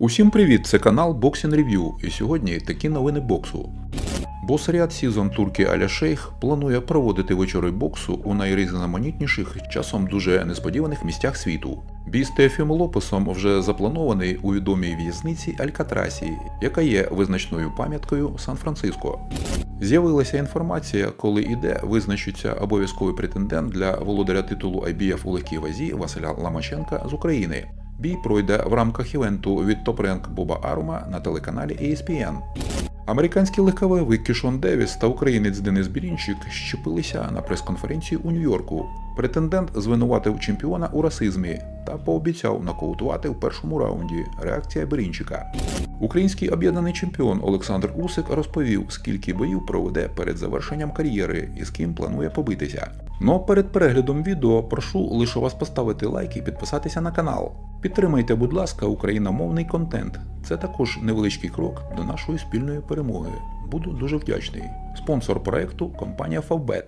Усім привіт! Це канал Boxing Review і сьогодні такі новини боксу. Бос Ріад Сізон турки Аля Шейх планує проводити вечори боксу у найрізноманітніших, часом дуже несподіваних місцях світу. Бій з Теофімом Лопесом вже запланований у відомій в'язниці Алькатрасі, яка є визначною пам'яткою Сан-Франциско. З'явилася інформація, коли іде визначиться обов'язковий претендент для володаря титулу IBF у легкій вазі Василя Ламаченка з України. Бій пройде в рамках івенту від топ-ренк Боба Арума на телеканалі ESPN. Американський легковий Кішон Девіс та українець Денис Бірінчик щепилися на прес-конференції у Нью-Йорку. Претендент звинуватив чемпіона у расизмі та пообіцяв нокаутувати в першому раунді. Реакція Бірінчика. Український об'єднаний чемпіон Олександр Усик розповів, скільки боїв проведе перед завершенням кар'єри і з ким планує побитися. Но перед переглядом відео прошу лише вас поставити лайк і підписатися на канал. Підтримайте, будь ласка, україномовний контент. Це також невеличкий крок до нашої спільної перемоги. Буду дуже вдячний. Спонсор проекту компанія Favbet.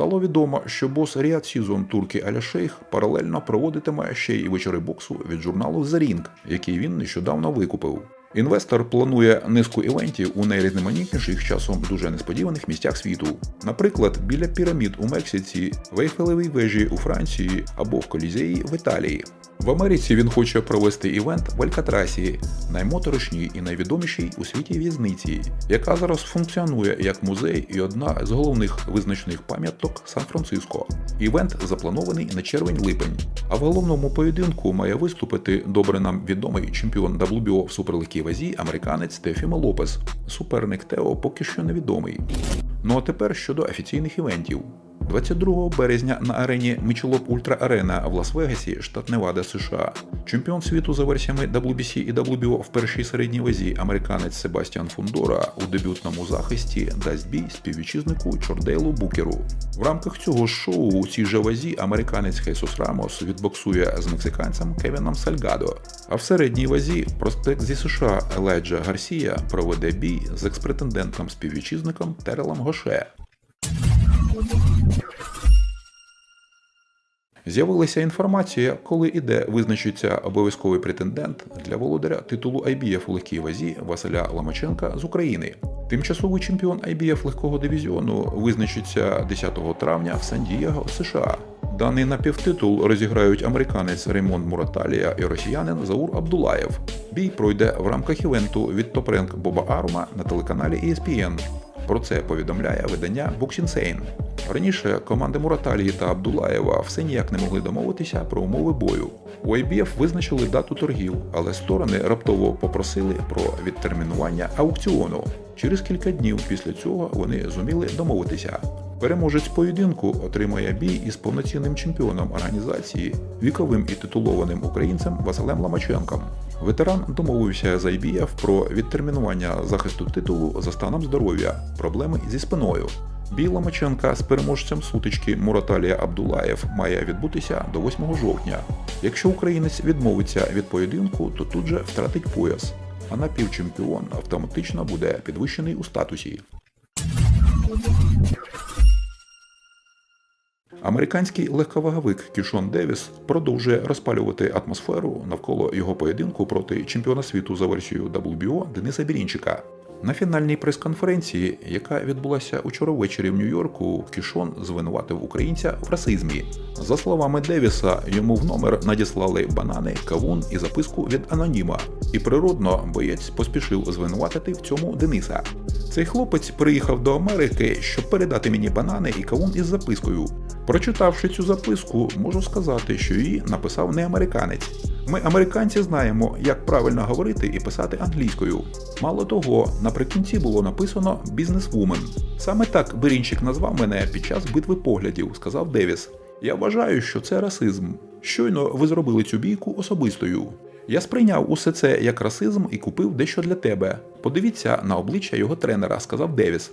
Стало відомо, що бос Ріад Сізон турки Аля Шейх паралельно проводитиме ще й вечори боксу від журналу The Ring, який він нещодавно викупив. Інвестор планує низку івентів у найрізноманітніших часом дуже несподіваних місцях світу, наприклад, біля пірамід у Мексиці, в Ейфелевій вежі у Франції або в Колізеї в Італії. В Америці він хоче провести івент в Алькатрасі, наймоторошній і найвідомішій у світі в'язниці, яка зараз функціонує як музей і одна з головних визначних пам'яток Сан-Франциско. Івент запланований на червень-липень. А в головному поєдинку має виступити добре нам відомий чемпіон WBO в суперлегкій вазі американець Тефімо Лопес. Суперник Тео поки що невідомий. Ну а тепер щодо офіційних івентів. 22 березня на арені Michelob Ultra Arena в Лас-Вегасі, штат Невада, США. Чемпіон світу за версіями WBC і WBO в першій середній вазі американець Себастьян Фундора у дебютному захисті дасть бій співвітчизнику Чордейлу Букеру. В рамках цього шоу у цій же вазі американець Хейсус Рамос відбоксує з мексиканцем Кевіном Сальгадо. А в середній вазі проспект зі США Елайджа Гарсія проведе бій з експретендентом співвітчизником Терелом Гоше. З'явилася інформація, коли іде визначиться обов'язковий претендент для володаря титулу IBF у легкій вазі Василя Ломаченка з України. Тимчасовий чемпіон IBF легкого дивізіону визначиться 10 травня в Сан-Дієго, США. Даний напівтитул розіграють американець Реймонд Мураталія і росіянин Заур Абдулаєв. Бій пройде в рамках івенту від топ-ренк Боба Арума на телеканалі ESPN. Про це повідомляє видання Boxing Раніше команди Мураталії та Абдулаєва все ніяк не могли домовитися про умови бою. У IBF визначили дату торгів, але сторони раптово попросили про відтермінування аукціону. Через кілька днів після цього вони зуміли домовитися. Переможець поєдинку отримає бій із повноцінним чемпіоном організації, віковим і титулованим українцем Василем Ламаченком. Ветеран домовився з IBF про відтермінування захисту титулу за станом здоров'я, проблеми зі спиною. Бій Ломаченка з переможцем сутички Мураталія Абдулаєв має відбутися до 8 жовтня. Якщо українець відмовиться від поєдинку, то тут же втратить пояс, а напівчемпіон автоматично буде підвищений у статусі. Американський легковаговик Кішон Девіс продовжує розпалювати атмосферу навколо його поєдинку проти чемпіона світу за версією WBO Дениса Бірінчика. На фінальній прес-конференції, яка відбулася учора ввечері в Нью-Йорку, Кішон звинуватив українця в расизмі. За словами Девіса, йому в номер надіслали банани, кавун і записку від аноніма. І природно боєць поспішив звинуватити в цьому Дениса. Цей хлопець приїхав до Америки, щоб передати мені банани і кавун із запискою. Прочитавши цю записку, можу сказати, що її написав не американець. Ми, американці, знаємо, як правильно говорити і писати англійською. Мало того, наприкінці було написано бізнесвумен. Саме так Берінчик назвав мене під час битви поглядів, сказав Девіс. Я вважаю, що це расизм. Щойно ви зробили цю бійку особистою. Я сприйняв усе це як расизм і купив дещо для тебе. Подивіться на обличчя його тренера, сказав Девіс.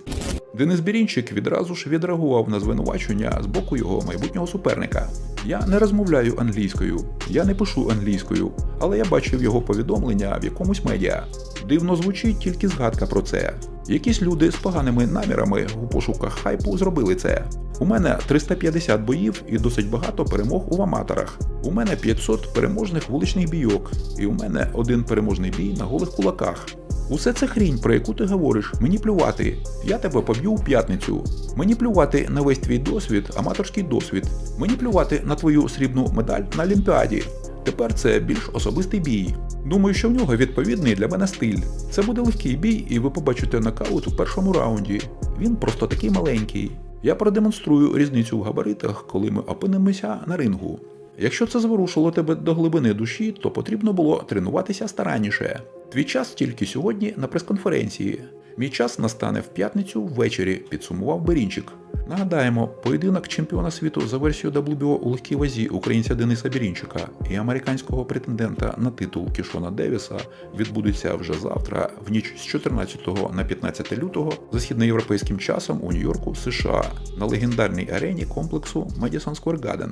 Денис Бірінчик відразу ж відреагував на звинувачення з боку його майбутнього суперника. Я не розмовляю англійською, я не пишу англійською, але я бачив його повідомлення в якомусь медіа. Дивно звучить тільки згадка про це. Якісь люди з поганими намірами у пошуках хайпу зробили це. У мене 350 боїв і досить багато перемог у аматорах. У мене 500 переможних вуличних бійок, і у мене один переможний бій на голих кулаках. Усе це хрінь, про яку ти говориш, мені плювати. Я тебе поб'ю у п'ятницю. Мені плювати на весь твій досвід, аматорський досвід. Мені плювати на твою срібну медаль на Олімпіаді. Тепер це більш особистий бій. Думаю, що в нього відповідний для мене стиль. Це буде легкий бій, і ви побачите нокаут у першому раунді. Він просто такий маленький. Я продемонструю різницю в габаритах, коли ми опинимося на рингу. Якщо це зворушило тебе до глибини душі, то потрібно було тренуватися старанніше. Твій час тільки сьогодні на прес-конференції. Мій час настане в п'ятницю ввечері, підсумував Берінчик. Нагадаємо, поєдинок чемпіона світу за версією WBO у легкій вазі українця Дениса Бірінчика і американського претендента на титул Кішона Девіса відбудеться вже завтра, в ніч з 14 на 15 лютого за східноєвропейським часом у Нью-Йорку, США, на легендарній арені комплексу Madison Square Garden.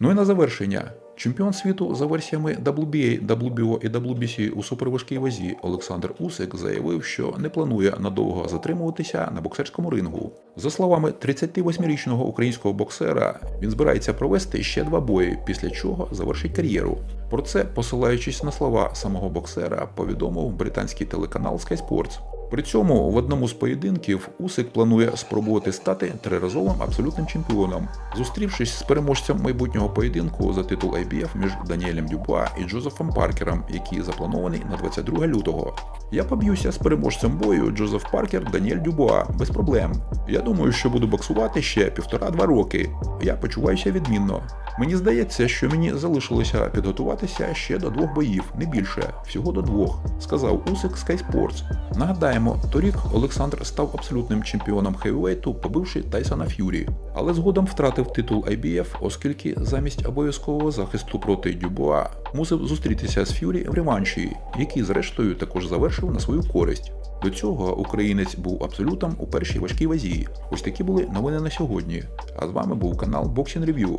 Ну і на завершення. Чемпіон світу за версіями WBA, WBO і WBC у суперважкій вазі Олександр Усик заявив, що не планує надовго затримуватися на боксерському рингу. За словами 38-річного українського боксера, він збирається провести ще два бої, після чого завершить кар'єру. Про це, посилаючись на слова самого боксера, повідомив британський телеканал Sky Sports. При цьому в одному з поєдинків Усик планує спробувати стати триразовим абсолютним чемпіоном, зустрівшись з переможцем майбутнього поєдинку за титул IBF між Даніелем Дюбуа і Джозефом Паркером, який запланований на 22 лютого. Я поб'юся з переможцем бою Джозеф Паркер Даніель Дюбуа без проблем. Я думаю, що буду боксувати ще півтора-два роки. Я почуваюся відмінно. Мені здається, що мені залишилося підготуватися ще до двох боїв, не більше, всього до двох, сказав Усик Sky Sports. Нагадаємо, торік Олександр став абсолютним чемпіоном хевівейту, побивши Тайсона Ф'юрі, але згодом втратив титул IBF, оскільки замість обов'язкового захисту проти Дюбуа мусив зустрітися з Ф'юрі в реванші, який зрештою також завершив на свою користь. До цього українець був абсолютом у першій важкій вазі. Ось такі були новини на сьогодні. А з вами був канал Boxing Review.